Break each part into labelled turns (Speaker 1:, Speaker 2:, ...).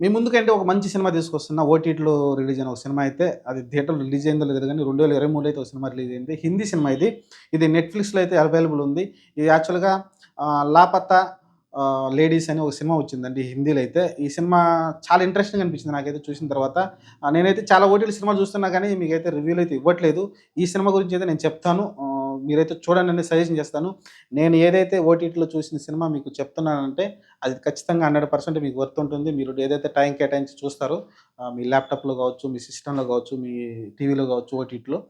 Speaker 1: మీ ముందుకంటే ఒక మంచి సినిమా తీసుకొస్తున్నా ఓటీటీలో రిలీజ్ అయిన ఒక సినిమా అయితే అది థియేటర్లో రిలీజ్ అయిందో లేదు కానీ రెండు వేల ఇరవై మూడులో అయితే ఒక సినిమా రిలీజ్ అయింది. హిందీ సినిమా ఇది. ఇది నెట్ఫ్లిక్స్లో అయితే అవైలబుల్ ఉంది. ఇది యాక్చువల్గా లాపత్తా లేడీస్ అని ఒక సినిమా వచ్చిందండి హిందీలో అయితే. ఈ సినిమా చాలా ఇంట్రెస్టింగ్ అనిపించింది నాకైతే చూసిన తర్వాత. నేనైతే చాలా ఓటీటీ సినిమాలు చూస్తున్నా కానీ మీకైతే రివ్యూలు అయితే ఇవ్వట్లేదు. ఈ సినిమా గురించి అయితే నేను చెప్తాను. మీరైతే చూడండి అని సజెషన్ చేస్తాను. నేను ఏదైతే ఓటీటీలో చూసిన సినిమా మీకు చెప్తున్నానంటే అది ఖచ్చితంగా హండ్రెడ్ పర్సెంట్ మీకు వర్త్ ఉంటుంది. మీరు ఏదైతే టైం కేటాయించి చూస్తారో మీ ల్యాప్టాప్లో కావచ్చు మీ సిస్టంలో కావచ్చు మీ టీవీలో కావచ్చు ఓటీటీలో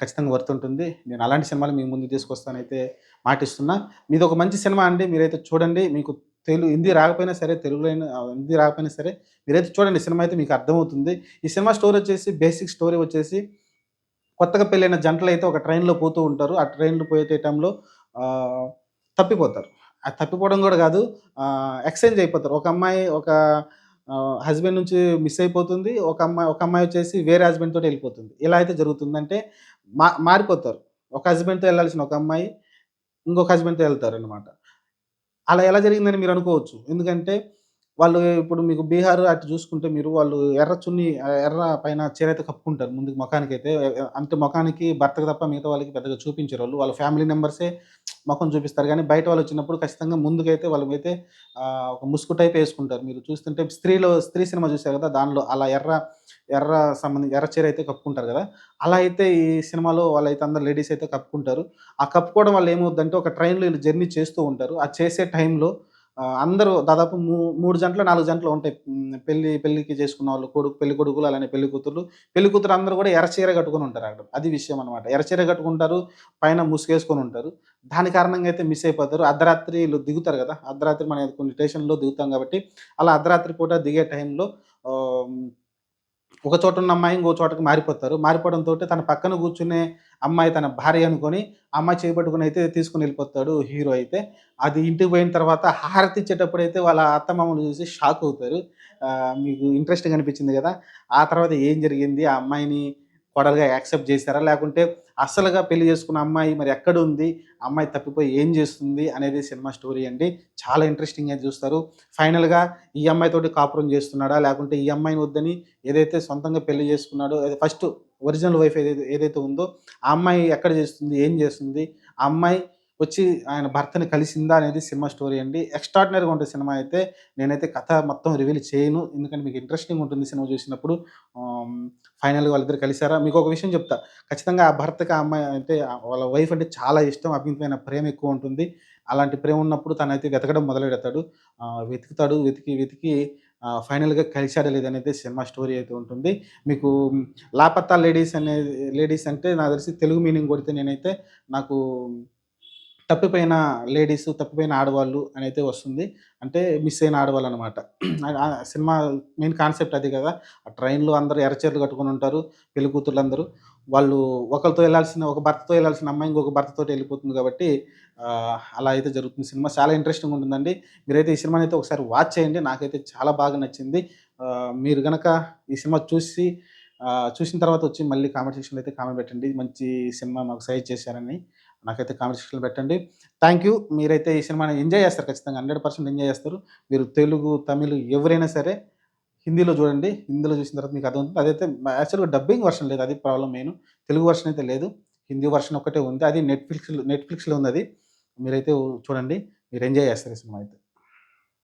Speaker 1: ఖచ్చితంగా వర్త్ ఉంటుంది. నేను అలాంటి సినిమాలు మీ ముందు తీసుకొస్తానైతే మాటిస్తున్నా. మీది ఒక మంచి సినిమా అండి. మీరైతే చూడండి. మీకు తెలుగు హిందీ రాకపోయినా సరే తెలుగులో అయినా హిందీ రాకపోయినా సరే మీరైతే చూడండి. సినిమా అయితే మీకు అర్థమవుతుంది. ఈ సినిమా స్టోరీ వచ్చేసి బేసిక్ స్టోరీ వచ్చేసి కొత్తగా పెళ్ళైన జంటలు అయితే ఒక ట్రైన్లో పోతూ ఉంటారు. ఆ ట్రైన్లు పోయే టైంలో తప్పిపోతారు. ఆ తప్పిపోవడం కూడా కాదు ఎక్స్చేంజ్ అయిపోతారు. ఒక అమ్మాయి ఒక హస్బెండ్ నుంచి మిస్ అయిపోతుంది. ఒక అమ్మాయి ఒక అమ్మాయి వచ్చేసి వేరే హస్బెండ్ తోటి వెళ్ళిపోతుంది. ఇలా అయితే జరుగుతుందంటే మా మారిపోతారు. ఒక హస్బెండ్తో వెళ్ళాల్సిన ఒక అమ్మాయి ఇంకొక హస్బెండ్తో వెళ్తారు అనమాట అలా ఎలా జరిగిందని మీరు అనుకోవచ్చు. ఎందుకంటే వాళ్ళు ఇప్పుడు మీకు బీహార్ అటు చూసుకుంటే మీరు వాళ్ళు ఎర్ర చున్ని ఎర్ర పైన చీర అయితే కప్పుకుంటారు ముందుకు ముఖానికి అయితే అంటే ముఖానికి భర్తకు తప్ప మిగతా వాళ్ళకి పెద్దగా చూపించారు వాళ్ళు. వాళ్ళ ఫ్యామిలీ మెంబర్సే ముఖం చూపిస్తారు. కానీ బయట వాళ్ళు వచ్చినప్పుడు ఖచ్చితంగా ముందుకైతే వాళ్ళు అయితే ఒక ముసుగు టైప్ వేసుకుంటారు. మీరు చూస్తుంటే స్త్రీలో స్త్రీ సినిమా చూసారు కదా దానిలో అలా ఎర్ర ఎర్ర సంబంధించి ఎర్ర చీర అయితే కప్పుకుంటారు కదా. అలా అయితే ఈ సినిమాలో వాళ్ళైతే అందరు లేడీస్ అయితే కప్పుకుంటారు. ఆ కప్పుకోవడం వల్ల ఏమవుద్దంటే ఒక ట్రైన్లో వీళ్ళు జర్నీ చేస్తూ ఉంటారు. ఆ చేసే టైంలో అందరూ దాదాపు మూ మూడు జంటలు నాలుగు జంటలు ఉంటాయి. పెళ్ళి పెళ్ళికి చేసుకున్న వాళ్ళు కొడుకు పెళ్ళి కొడుకులు అలానే పెళ్ళి కూతురు పెళ్ళి కూతురు అందరూ కూడా ఎరచీర కట్టుకొని ఉంటారు అక్కడ. అది విషయం అనమాట ఎరచీర కట్టుకుంటారు పైన ముసుగేసుకొని ఉంటారు. దాని కారణంగా అయితే మిస్ అయిపోతారు. అర్ధరాత్రి దిగుతారు కదా. అర్ధరాత్రి మనం కొన్ని స్టేషన్లో దిగుతాం కాబట్టి అలా అర్ధరాత్రి పూట దిగే టైంలో ఒక చోట ఉన్న అమ్మాయి ఇంకో చోటకి మారిపోతారు. మారిపోవడంతో తన పక్కన కూర్చునే అమ్మాయి తన భార్య అనుకొని ఆ అమ్మాయి చేపట్టుకుని అయితే తీసుకుని వెళ్ళిపోతాడు హీరో అయితే. అది ఇంటికి పోయిన తర్వాత హారతి ఇచ్చేటప్పుడు అయితే వాళ్ళ అత్తమామలు చూసి షాక్ అవుతారు. మీకు ఇంట్రెస్టింగ్ అనిపించింది కదా. ఆ తర్వాత ఏం జరిగింది? ఆ అమ్మాయిని కోడలుగా యాక్సెప్ట్ చేశారా? లేకుంటే అసలుగా పెళ్ళి చేసుకున్న అమ్మాయి మరి ఎక్కడ ఉంది అమ్మాయి తప్పిపోయి ఏం చేస్తుంది? అనేది సినిమా స్టోరీ అండి. చాలా ఇంట్రెస్టింగ్గా చూస్తారు. ఫైనల్గా ఈ అమ్మాయితోటి కాపురం చేస్తున్నాడా? లేకుంటే ఈ అమ్మాయిని వద్దని ఏదైతే సొంతంగా పెళ్ళి చేసుకున్నాడో ఫస్ట్ ఒరిజినల్ వైఫ్ ఏదైతే ఏదైతే ఉందో ఆ అమ్మాయి ఎక్కడ చేస్తుంది? ఏం చేస్తుంది? ఆ అమ్మాయి వచ్చి ఆయన భర్తని కలిసిందా అనేది సినిమా స్టోరీ అండి. ఎక్స్ట్రాడినరీగా ఉంటుంది సినిమా అయితే నేనైతే కథ మొత్తం రివీల్ చేయను. ఎందుకంటే మీకు ఇంట్రెస్టింగ్ ఉంటుంది సినిమా చూసినప్పుడు. ఫైనల్గా వాళ్ళిద్దరు కలిసారా? మీకు ఒక విషయం చెప్తా. ఖచ్చితంగా ఆ భర్తకి ఆ అమ్మాయి అంటే వాళ్ళ వైఫ్ అంటే చాలా ఇష్టం. అభిమితమైన ప్రేమ ఎక్కువ ఉంటుంది. అలాంటి ప్రేమ ఉన్నప్పుడు తనైతే వెతకడం మొదలెడతాడు పెడతాడు వెతుకుతాడు. వెతికి వెతికి ఫైనల్గా కలిశాడా లేదనేది సినిమా స్టోరీ అయితే ఉంటుంది. మీకు లాపత్తా లేడీస్ అనే లేడీస్ అంటే నాకు తెలిసి తెలుగు మీనింగ్ కొడితే నేనైతే నాకు తప్పిపోయిన లేడీస్ తప్పిపోయిన ఆడవాళ్ళు అని అయితే వస్తుంది. అంటే మిస్ అయిన ఆడవాళ్ళు అనమాట. సినిమా మెయిన్ కాన్సెప్ట్ అది కదా. ఆ ట్రైన్లో అందరూ ఎరచేర్లు కట్టుకొని ఉంటారు పెళ్ళి కూతుర్లు అందరూ వాళ్ళు ఒకరితో వెళ్ళాల్సిన ఒక భర్తతో వెళ్ళాల్సిన అమ్మాయి ఇంకొక భర్తతో వెళ్ళిపోతుంది కాబట్టి అలా అయితే జరుగుతుంది సినిమా. చాలా ఇంట్రెస్టింగ్ ఉంటుందండి. మీరైతే ఈ సినిమాని అయితే ఒకసారి వాచ్ చేయండి. నాకైతే చాలా బాగా నచ్చింది. మీరు కనుక ఈ సినిమా చూసి చూసిన తర్వాత వచ్చి మళ్ళీ కామెంట్ సెక్షన్లో అయితే కామెంట్ పెట్టండి. మంచి సినిమా మాకు సజెస్ట్ చేశారని. నాకైతే కామెంట్ సెక్షన్లో పెట్టండి. థ్యాంక్ యూ మీరైతే ఈ సినిమాని ఎంజాయ్ చేస్తారు ఖచ్చితంగా. హండ్రెడ్ పర్సెంట్ ఎంజాయ్ చేస్తారు. మీరు తెలుగు తమిళ్ ఎవరైనా సరే హిందీలో చూడండి. హిందీలో చూసిన తర్వాత మీకు అర్థమవుతుంది. అదైతే యాక్చువల్గా డబ్బింగ్ వర్షన్ లేదు. అది ప్రాబ్లం మెయిన్ తెలుగు వర్షన్ అయితే లేదు. హిందీ వర్షన్ ఒకటే ఉంది. అది నెట్ఫ్లిక్స్ నెట్ఫ్లిక్స్లో ఉంది అది. మీరైతే చూడండి. మీరు ఎంజాయ్ చేస్తారు ఈ సినిమా అయితే.